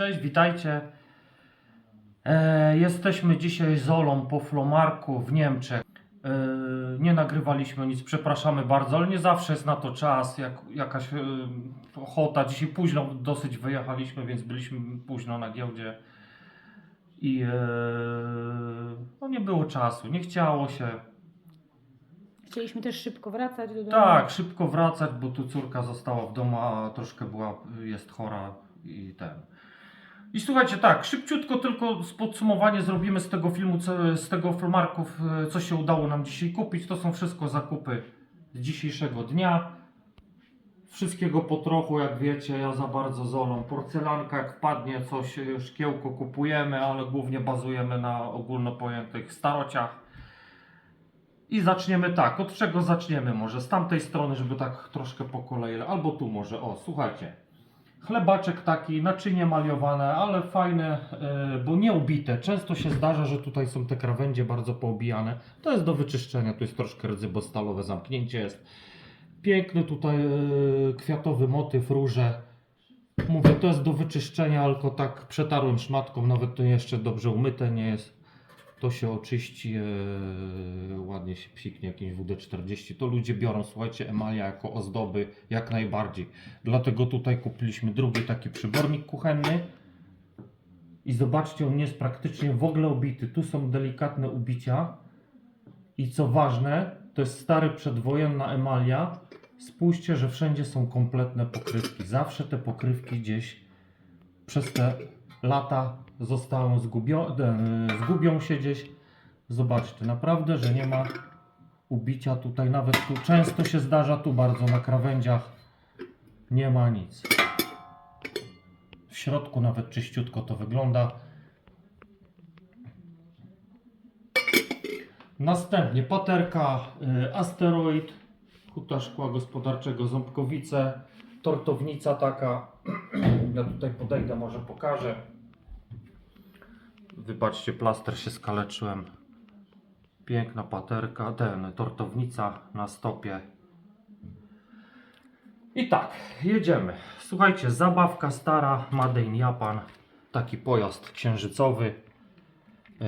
Cześć, witajcie. E, jesteśmy dzisiaj z Olą po Flomarku w Niemczech. E, nie nagrywaliśmy nic, przepraszamy bardzo, ale nie zawsze jest na to czas, jak, jakaś e, ochota. Dzisiaj późno dosyć wyjechaliśmy, więc byliśmy późno na giełdzie i e, no nie było czasu, nie chciało się. Chcieliśmy też szybko wracać do domu. Tak, szybko wracać, bo tu córka została w domu, a troszkę była, jest chora i ten. I słuchajcie, tak, szybciutko tylko podsumowanie zrobimy z tego filmu, z tego filmarków, co się udało nam dzisiaj kupić. To są wszystko zakupy z dzisiejszego dnia. Wszystkiego po trochu, jak wiecie, ja za bardzo z Olą. Porcelanka, jak wpadnie coś, szkiełko kupujemy, ale głównie bazujemy na ogólnopojętych starociach. I zaczniemy tak. Od czego zaczniemy? Może z tamtej strony, żeby tak troszkę po kolei. Albo tu może. O, słuchajcie. Chlebaczek taki, naczynie maliowane, ale fajne, e, bo nie ubite. Często się zdarza, że tutaj są te krawędzie bardzo poobijane. To jest do wyczyszczenia. Tu jest troszkę rdzy, bo stalowe zamknięcie jest. Piękny tutaj e, kwiatowy motyw, róże. Mówię, to jest do wyczyszczenia, tylko tak przetarłem szmatką, nawet to jeszcze dobrze umyte nie jest. To się oczyści, e, ładnie się psiknie jakimś WD-40. To ludzie biorą, słuchajcie, emalia jako ozdoby jak najbardziej. Dlatego tutaj kupiliśmy drugi taki przybornik kuchenny. I zobaczcie, on jest praktycznie w ogóle obity. Tu są delikatne ubicia. I co ważne, to jest stary przedwojenna emalia. Spójrzcie, że wszędzie są kompletne pokrywki. Zawsze te pokrywki gdzieś przez te lata zostają zgubione, zgubią się gdzieś. Zobaczcie, naprawdę, że nie ma ubicia tutaj, nawet tu często się zdarza, tu bardzo na krawędziach nie ma nic. W środku nawet czyściutko to wygląda. Następnie paterka, y, asteroid, huta szkła gospodarczego Ząbkowice, tortownica taka. Ja tutaj podejdę, może pokażę. Wybaczcie, plaster się skaleczyłem. Piękna paterka, ten, tortownica na stopie. I tak, jedziemy. Słuchajcie, zabawka stara, Made in Japan. Taki pojazd księżycowy. Yy,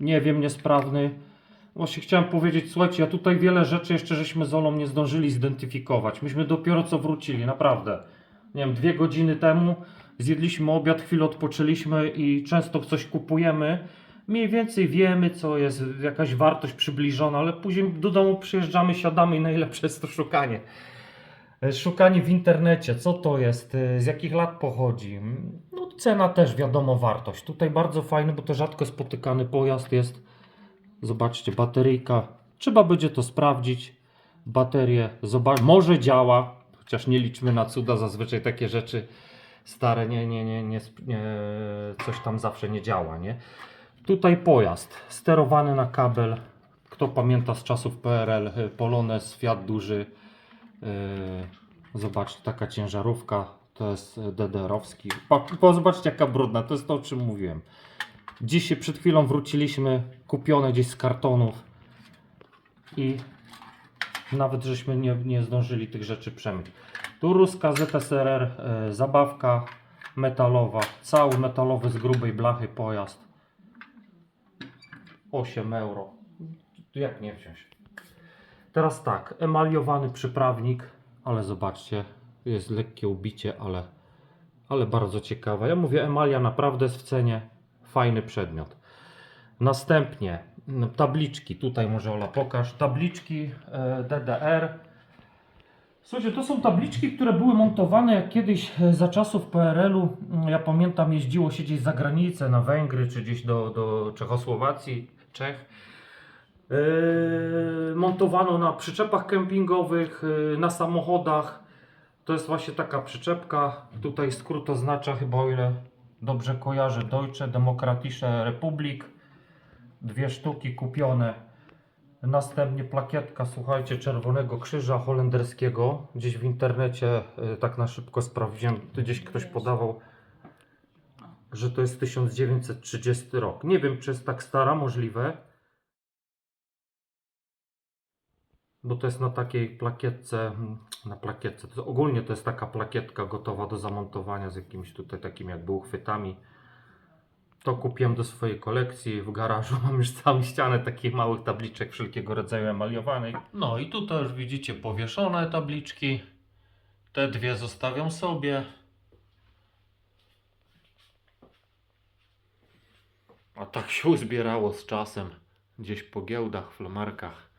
nie wiem, niesprawny. Właśnie chciałem powiedzieć, słuchajcie, ja tutaj wiele rzeczy jeszcze żeśmy z Olą nie zdążyli zidentyfikować. Myśmy dopiero co wrócili, naprawdę. Nie wiem, dwie godziny temu zjedliśmy obiad, chwilę odpoczęliśmy i często coś kupujemy. Mniej więcej wiemy, co jest jakaś wartość przybliżona, ale później do domu przyjeżdżamy, siadamy i najlepsze jest to szukanie. E, Szukanie w internecie, co to jest, e, z jakich lat pochodzi. No cena też wiadomo, wartość. Tutaj bardzo fajny, bo to rzadko spotykany pojazd jest. Zobaczcie, bateryjka. Trzeba będzie to sprawdzić. Baterię, zobacz, może działa, chociaż nie liczmy na cuda, zazwyczaj takie rzeczy stare, nie, nie, nie, nie, nie coś tam zawsze nie działa, nie? Tutaj pojazd, sterowany na kabel. Kto pamięta z czasów PRL, y, Polones, Fiat duży. Yy, zobaczcie, taka ciężarówka, to jest y, DDR-owski. Zobaczcie jaka brudna, to jest to o czym mówiłem. Dzisiaj przed chwilą wróciliśmy, kupione gdzieś z kartonów i nawet żeśmy nie, nie zdążyli tych rzeczy przemyć. Tu ruska ZSRR, e, zabawka metalowa, cały metalowy z grubej blachy pojazd. 8 euro. Jak nie wziąć? Teraz tak, emaliowany przyprawnik, ale zobaczcie, jest lekkie ubicie, ale, ale bardzo ciekawe. Ja mówię, emalia naprawdę jest w cenie, fajny przedmiot. Następnie tabliczki, tutaj może Ola pokaż, tabliczki e, DDR. Słuchajcie, to są tabliczki, które były montowane jak kiedyś e, za czasów PRL-u. mm, Ja pamiętam, jeździło się gdzieś za granicę, na Węgry, czy gdzieś do, do Czechosłowacji, Czech. Yy, montowano na przyczepach kempingowych, yy, na samochodach. To jest właśnie taka przyczepka. Tutaj skrót oznacza chyba, o ile dobrze kojarzę, Deutsche Demokratische Republik. Dwie sztuki kupione. Następnie plakietka, słuchajcie, Czerwonego Krzyża Holenderskiego. Gdzieś w internecie, yy, tak na szybko sprawdziłem, gdzieś ktoś podawał, że to jest 1930 rok. Nie wiem, czy jest tak stara, możliwe. Bo to jest na takiej plakietce, mm, na plakietce, to ogólnie to jest taka plakietka gotowa do zamontowania z jakimiś tutaj takimi jakby uchwytami. To kupiłem do swojej kolekcji. W garażu mam już całą ścianę takich małych tabliczek wszelkiego rodzaju emaliowanych. No i tutaj już widzicie powieszone tabliczki. Te dwie zostawiam sobie. A tak się uzbierało z czasem. Gdzieś po giełdach, flamarkach.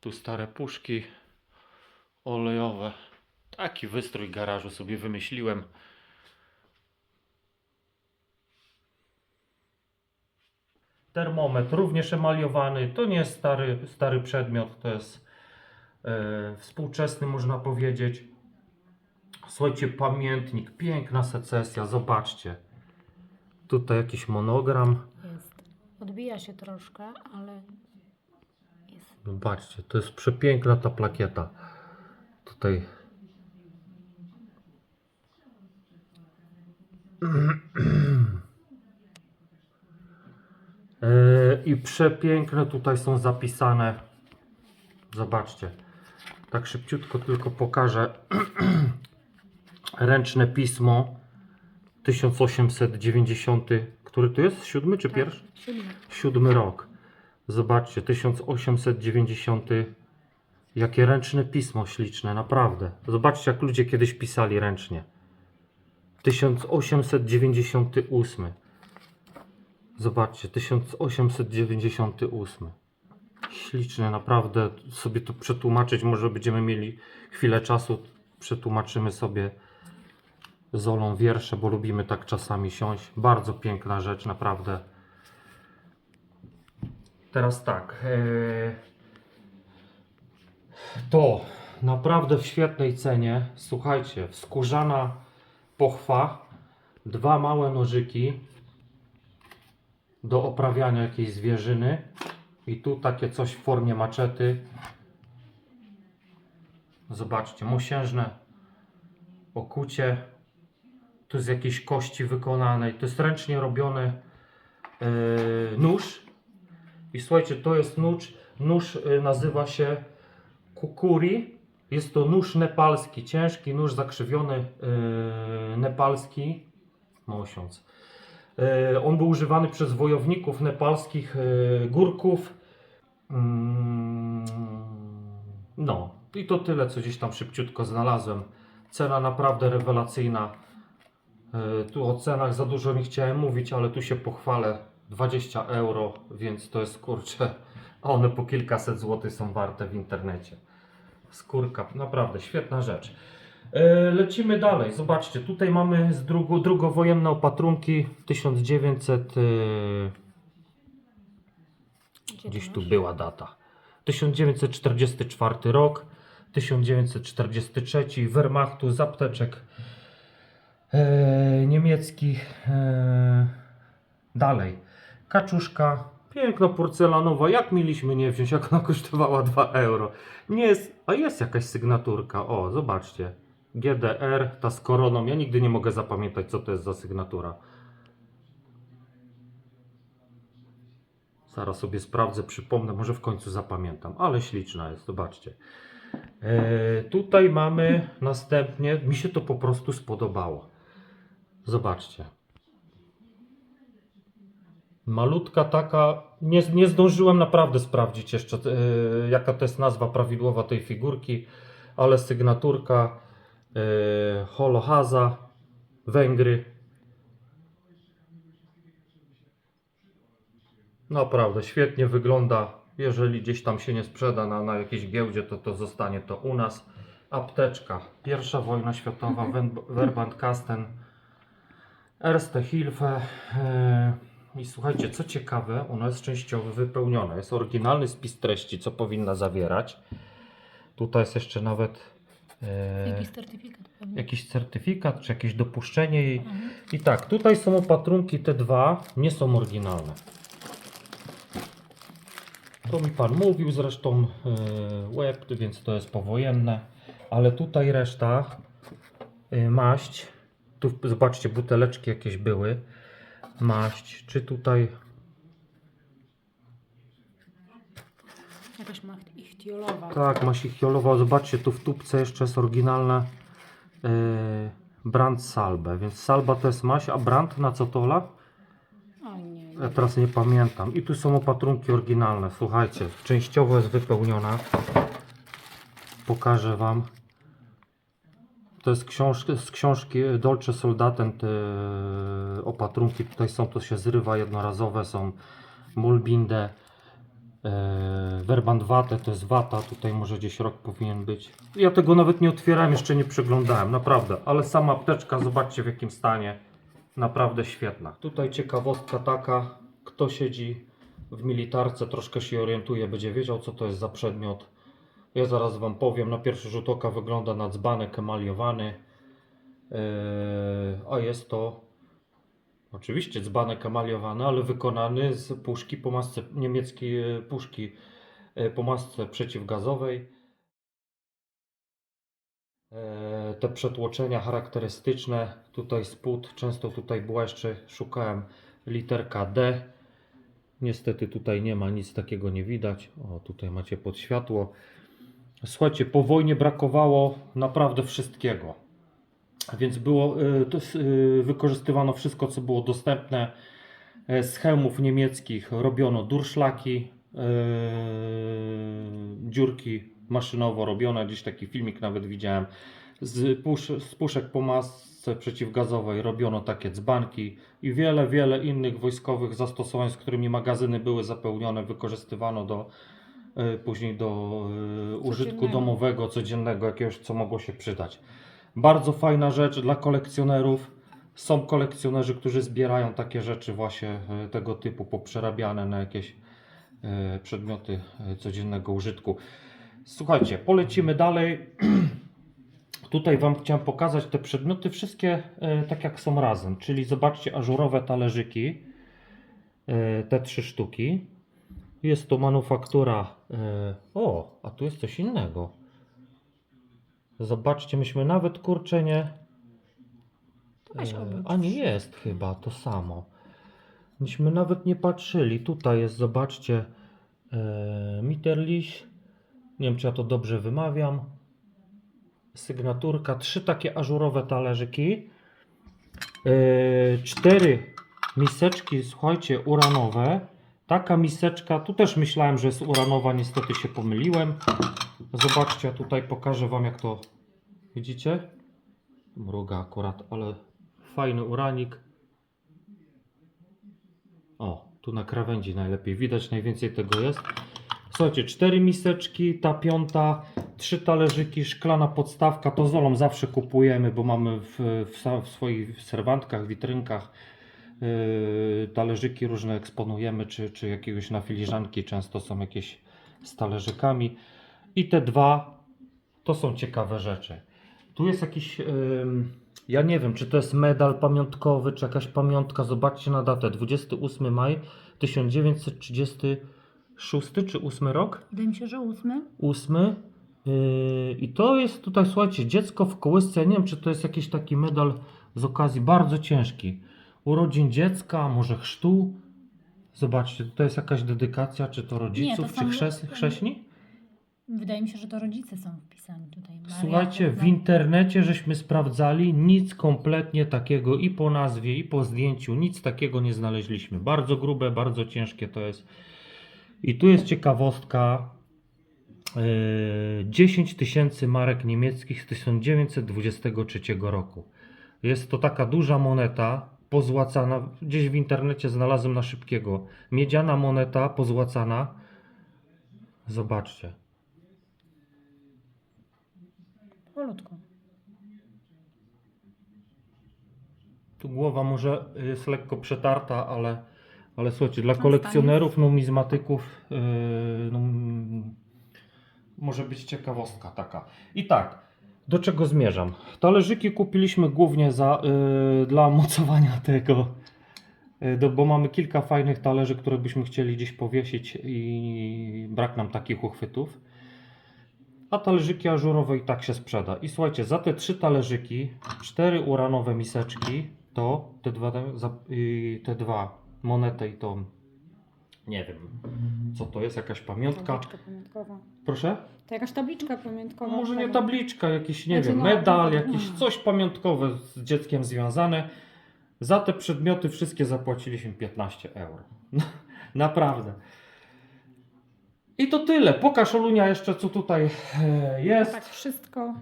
Tu stare puszki olejowe. Taki wystrój garażu sobie wymyśliłem. Termometr również emaliowany. To nie jest stary, stary przedmiot, to jest e, współczesny, można powiedzieć. Słuchajcie, pamiętnik, piękna secesja, zobaczcie. Tutaj jakiś monogram. Jest. Odbija się troszkę, ale jest. Zobaczcie, to jest przepiękna ta plakieta. Tutaj. Yy, I przepiękne tutaj są zapisane. Zobaczcie. Tak szybciutko tylko pokażę. Ręczne pismo 1890. Który to jest? Siódmy czy pierwszy? Tak, siódmy. Siódmy rok. Zobaczcie, 1890. Jakie ręczne pismo śliczne, naprawdę. Zobaczcie, jak ludzie kiedyś pisali ręcznie. 1898. Zobaczcie, 1898. Śliczne, naprawdę. Sobie to przetłumaczyć, może będziemy mieli chwilę czasu. Przetłumaczymy sobie z Olą wiersze, bo lubimy tak czasami siąść. Bardzo piękna rzecz, naprawdę. Teraz tak. e, To naprawdę w świetnej cenie. Słuchajcie, skórzana pochwa, dwa małe nożyki do oprawiania jakiejś zwierzyny i tu takie coś w formie maczety. Zobaczcie, mosiężne okucie. Tu z jakiejś kości wykonanej. To jest ręcznie robiony e, nóż. I słuchajcie, to jest nóż. Nóż y, nazywa się kukuri. Jest to nóż nepalski, ciężki nóż zakrzywiony y, nepalski. Mosiąc. Y, on był używany przez wojowników nepalskich y, górków. Mm, No, i to tyle, co gdzieś tam szybciutko znalazłem. Cena naprawdę rewelacyjna. E, Tu o cenach za dużo nie chciałem mówić, ale tu się pochwalę. 20 euro, więc to jest kurczę. A one po kilkaset złotych są warte w internecie. Skórka, naprawdę świetna rzecz. E, Lecimy dalej. Zobaczcie, tutaj mamy z drugo, drugowojenne opatrunki 1900. e, Gdzie Gdzieś tu była data. 1944 rok, 1943 Wehrmachtu z apteczek e, niemieckich. E, dalej. Kaczuszka, piękna porcelanowa. Jak mieliśmy nie wziąć, jak ona kosztowała 2 euro? Nie jest, a jest jakaś sygnaturka. O, zobaczcie. GDR, ta z koroną. Ja nigdy nie mogę zapamiętać, co to jest za sygnatura. Zaraz sobie sprawdzę, przypomnę, może w końcu zapamiętam, ale śliczna jest, zobaczcie. E, tutaj mamy następnie, mi się to po prostu spodobało. Zobaczcie. Malutka taka, nie, nie zdążyłem naprawdę sprawdzić jeszcze, e, jaka to jest nazwa prawidłowa tej figurki, ale sygnaturka Holohaza, Węgry. Naprawdę, świetnie wygląda. Jeżeli gdzieś tam się nie sprzeda na, na jakiejś giełdzie, to to zostanie to u nas. Apteczka. Pierwsza wojna światowa, Wen- Verbandkasten, Erste Hilfe. e, I słuchajcie, co ciekawe, ona jest częściowo wypełniona. Jest oryginalny spis treści, co powinna zawierać. Tutaj jest jeszcze nawet e, Jakiś certyfikat pewnie. jakiś certyfikat, czy jakieś dopuszczenie jej. Mhm. I tak, tutaj są opatrunki te dwa, nie są oryginalne. To mi pan mówił zresztą yy, web, więc to jest powojenne, ale tutaj reszta yy, maść. Tu zobaczcie, buteleczki jakieś były. Maść, czy tutaj Jakaś ma Tak, maś ichiolowa. Zobaczcie, tu w tubce jeszcze jest oryginalna yy, brand salbe. Więc salba to jest maś, a brand na co to Ola? O nie, Ja teraz nie pamiętam. I tu są opatrunki oryginalne. Słuchajcie, częściowo jest wypełniona. Pokażę Wam. To jest książki, z książki Dolce Soldaten. Te opatrunki tutaj są, to się zrywa jednorazowe. Są Mulbinde, e, Verband Wate, to jest wata. Tutaj może gdzieś rok powinien być. Ja tego nawet nie otwierałem, jeszcze nie przeglądałem, naprawdę. Ale sama apteczka, zobaczcie w jakim stanie. Naprawdę świetna. Tutaj ciekawostka taka, kto siedzi w militarce, troszkę się orientuje, będzie wiedział co to jest za przedmiot. Ja zaraz Wam powiem, na pierwszy rzut oka wygląda na dzbanek emaliowany, Eee, a jest to oczywiście dzbanek emaliowany, ale wykonany z puszki po masce, niemieckiej e, puszki e, po masce przeciwgazowej. E, te przetłoczenia charakterystyczne, tutaj spód, często tutaj była jeszcze, szukałem literka D. Niestety tutaj nie ma, nic takiego nie widać. O, tutaj macie pod światło. Słuchajcie, po wojnie brakowało naprawdę wszystkiego. Więc było, y, to, y, wykorzystywano wszystko, co było dostępne. E, Z hełmów niemieckich robiono durszlaki, y, dziurki maszynowo robione. Gdzieś taki filmik nawet widziałem. Z, pusz, z puszek po masce przeciwgazowej robiono takie dzbanki i wiele, wiele innych wojskowych zastosowań, z którymi magazyny były zapełnione, wykorzystywano do, y, później do użytku domowego, codziennego, jakiegoś, co mogło się przydać. Bardzo fajna rzecz dla kolekcjonerów. Są kolekcjonerzy, którzy zbierają takie rzeczy właśnie y, tego typu poprzerabiane na jakieś y, przedmioty y, codziennego użytku. Słuchajcie, polecimy dalej. Tutaj Wam chciałem pokazać te przedmioty wszystkie e, tak jak są razem, czyli zobaczcie ażurowe talerzyki, e, te trzy sztuki. Jest to manufaktura. E, o, a tu jest coś innego. Zobaczcie, myśmy nawet kurczę nie. Weź E, obróć. a nie jest chyba to samo. Myśmy nawet nie patrzyli. Tutaj jest, zobaczcie, e, Mitterlich. Nie wiem, czy ja to dobrze wymawiam. Sygnaturka. Trzy takie ażurowe talerzyki. E, cztery miseczki, słuchajcie, uranowe. Taka miseczka, tu też myślałem, że jest uranowa, niestety się pomyliłem. Zobaczcie, tutaj pokażę Wam, jak to widzicie. Mruga akurat, ale fajny uranik. O, tu na krawędzi najlepiej widać, najwięcej tego jest. Słuchajcie, cztery miseczki, ta piąta, trzy talerzyki, szklana podstawka. To z Olą zawsze kupujemy, bo mamy w, w, w swoich serwantkach, witrynkach yy, talerzyki różne eksponujemy, czy, czy jakiegoś na filiżanki. Często są jakieś z talerzykami. I te dwa to są ciekawe rzeczy. Tu jest jakiś, ja nie wiem, czy to jest medal pamiątkowy, czy jakaś pamiątka. Zobaczcie na datę, 28 maj 1936 czy 8 rok? Wydaje mi się, że ósmy. 8. Yy, I to jest tutaj, słuchajcie, dziecko w kołysce. Ja nie wiem, czy to jest jakiś taki medal z okazji bardzo ciężki. Urodzin dziecka, może chrztu. Zobaczcie, to jest jakaś dedykacja, czy to rodziców, to czy są- chrzes, chrześni? Wydaje mi się, że to rodzice są wpisani tutaj. Maria, Słuchajcie, w internecie żeśmy sprawdzali, nic kompletnie takiego i po nazwie, i po zdjęciu, nic takiego nie znaleźliśmy. Bardzo grube, bardzo ciężkie to jest. I tu jest ciekawostka. Yy, 10 tysięcy marek niemieckich z 1923 roku. Jest to taka duża moneta, pozłacana. Gdzieś w internecie znalazłem na szybkiego. Miedziana moneta, pozłacana. Zobaczcie. Powolutku. Tu głowa może jest lekko przetarta, ale, ale słuchajcie, dla kolekcjonerów, numizmatyków yy, no, może być ciekawostka taka. I tak, do czego zmierzam? Talerzyki kupiliśmy głównie za, yy, dla mocowania tego, yy, bo mamy kilka fajnych talerzy, które byśmy chcieli gdzieś powiesić i brak nam takich uchwytów. A talerzyki ażurowe i tak się sprzeda. I słuchajcie, za te trzy talerzyki, cztery uranowe miseczki, to te dwa, te dwa monetę i tą Nie wiem, co to jest, jakaś pamiątka. Tabliczka pamiątkowa. Proszę? To jakaś tabliczka pamiątkowa. Może nie tabliczka, jakiś, nie Znaczy, wiem, no, medal, no, jakiś no. coś pamiątkowe z dzieckiem związane. Za te przedmioty wszystkie zapłaciliśmy 15 euro. Naprawdę. I to tyle. Pokaż Olunia jeszcze, co tutaj e, jest. Tak, wszystko.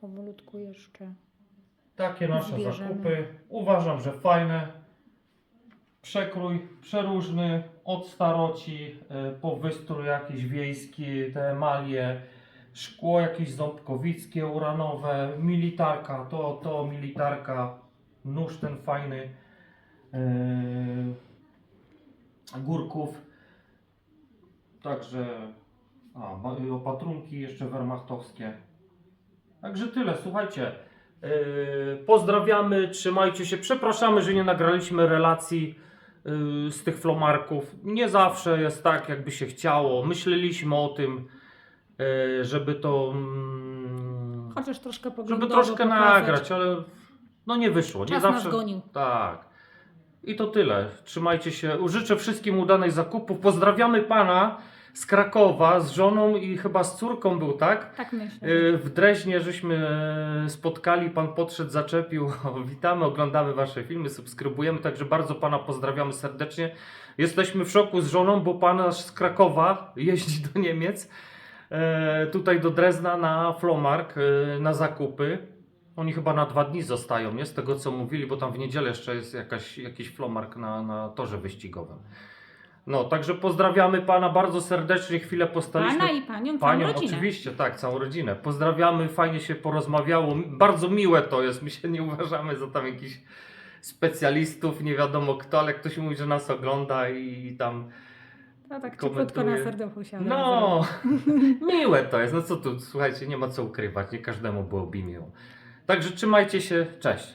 Powolutku jeszcze. Takie nasze Zbierzemy. zakupy. Uważam, że fajne. Przekrój przeróżny, od staroci, e, po wystrój jakiś wiejski, te emalie, szkło jakieś ząbkowickie, uranowe, militarka, to, to militarka, nóż ten fajny, e, górków. Także a, ba- opatrunki jeszcze wehrmachtowskie. Także tyle, słuchajcie. Yy, pozdrawiamy, trzymajcie się. Przepraszamy, że nie nagraliśmy relacji yy, z tych flomarków. Nie zawsze jest tak, jakby się chciało. Myśleliśmy o tym, yy, żeby to. mm, Chociaż troszkę żeby troszkę pokazać. nagrać, ale no nie wyszło. Nie Czas zawsze. nas gonił. Tak. I to tyle. Trzymajcie się. Życzę wszystkim udanych zakupów. Pozdrawiamy pana z Krakowa, z żoną i chyba z córką był, tak? Tak myślę. Y, W Dreźnie żeśmy e, spotkali, pan podszedł, zaczepił. Witamy, oglądamy wasze filmy, subskrybujemy, także bardzo pana pozdrawiamy serdecznie. Jesteśmy w szoku z żoną, bo pan aż z Krakowa jeździ do Niemiec, e, tutaj do Drezna na Flomark, e, na zakupy. Oni chyba na dwa dni zostają, nie? Z tego co mówili, bo tam w niedzielę jeszcze jest jakaś, jakiś Flomark na, na torze wyścigowym. No, także pozdrawiamy pana bardzo serdecznie, chwilę postaliśmy. Pana i panią, całą Panią, rodzinę. oczywiście, tak, całą rodzinę. Pozdrawiamy, fajnie się porozmawiało. Bardzo miłe to jest. My się nie uważamy za tam jakichś specjalistów, nie wiadomo kto, ale ktoś mówi, że nas ogląda i tam. To tak komentuje. cieplutko na serduchu się No, miłe to jest. No co tu, słuchajcie, nie ma co ukrywać. Nie każdemu byłoby miło. Także trzymajcie się, cześć.